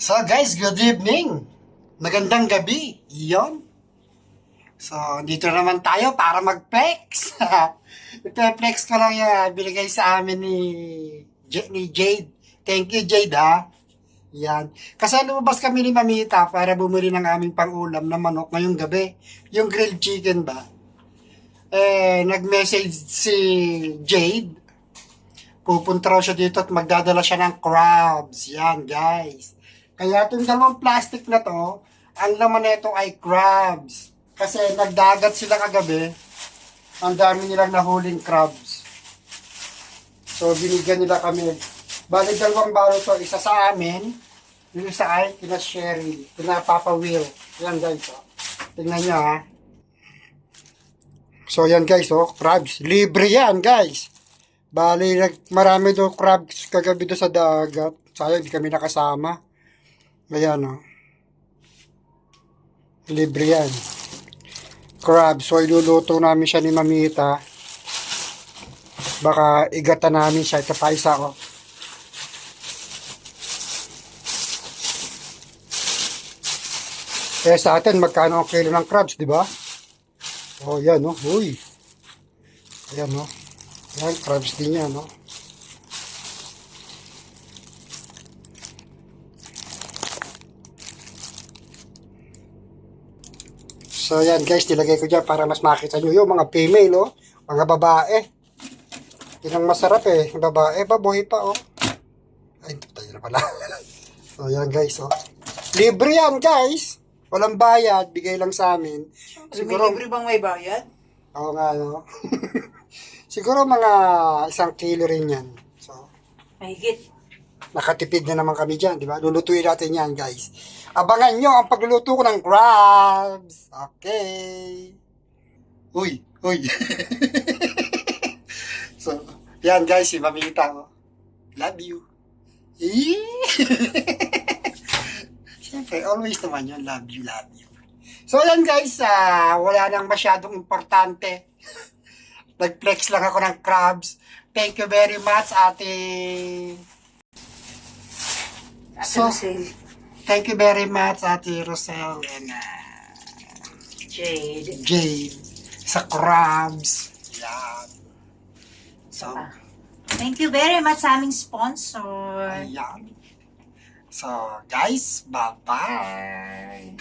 So guys, good evening. Magandang gabi. Iyon. So, dito naman tayo para mag-flex. Ipe-flex ko lang yan. Binigay sa amin ni, J- ni Jade. Thank you, Jade, ha? Yan. Kasi lumabas kami ni Mamita para bumili ng aming pang-ulam na manok ngayong gabi. Yung grilled chicken ba? Eh, nag-message si Jade. Pupunta raw siya dito at magdadala siya ng crabs. Yan, guys. Kaya itong dalawang plastic na to, ang laman nito ay crabs. Kasi nagdagat sila kagabi. Ang dami nilang nahuling crabs. So, binigyan nila kami. Bali, dalawang baro to. Isa sa amin, yung isa ay kina Sherry, kina Papa Will. Yan, guys. Oh. Tingnan nyo, ha. So, yan, guys. Oh, crabs. Libre yan, guys. Bali, marami do crabs kagabi do sa dagat. Sayang, hindi kami nakasama. Ayan, oh. Libre yan. Crab. So, iluluto namin siya ni Mamita. Baka igata namin siya. Ito pa isa, oh. Kaya sa atin, magkano ang kilo ng crabs, di ba? Oh, yan, oh. Uy. Ayan, oh. Yan, crabs din yan, oh. So yan guys, nilagay ko dyan para mas makita nyo yung mga female oh. Mga babae. Yun ang masarap eh. Yung babae, babuhay pa oh. Ay, tayo na pala. so yan guys oh. Libre yan guys. Walang bayad, bigay lang sa amin. Siguro, may libre bang may bayad? Oo nga no. Siguro mga isang kilo rin yan. So, Mahigit. nakatipid na naman kami dyan, di ba? Lulutuin natin yan, guys. Abangan nyo ang pagluluto ko ng crabs. Okay. Uy, uy. so, yan guys, si Mamita. Oh. Love you. Eh? Siyempre, always naman yun. Love you, love you. So, yan guys, ah, wala nang masyadong importante. Nag-flex lang ako ng crabs. Thank you very much, ate. Ate So- Rosel. Thank you very much, Ate Rosel and uh, Jade. Jade sa crabs. Yan. So, Ah. Thank you very much sa aming sponsor. ayan. So, guys, bye-bye.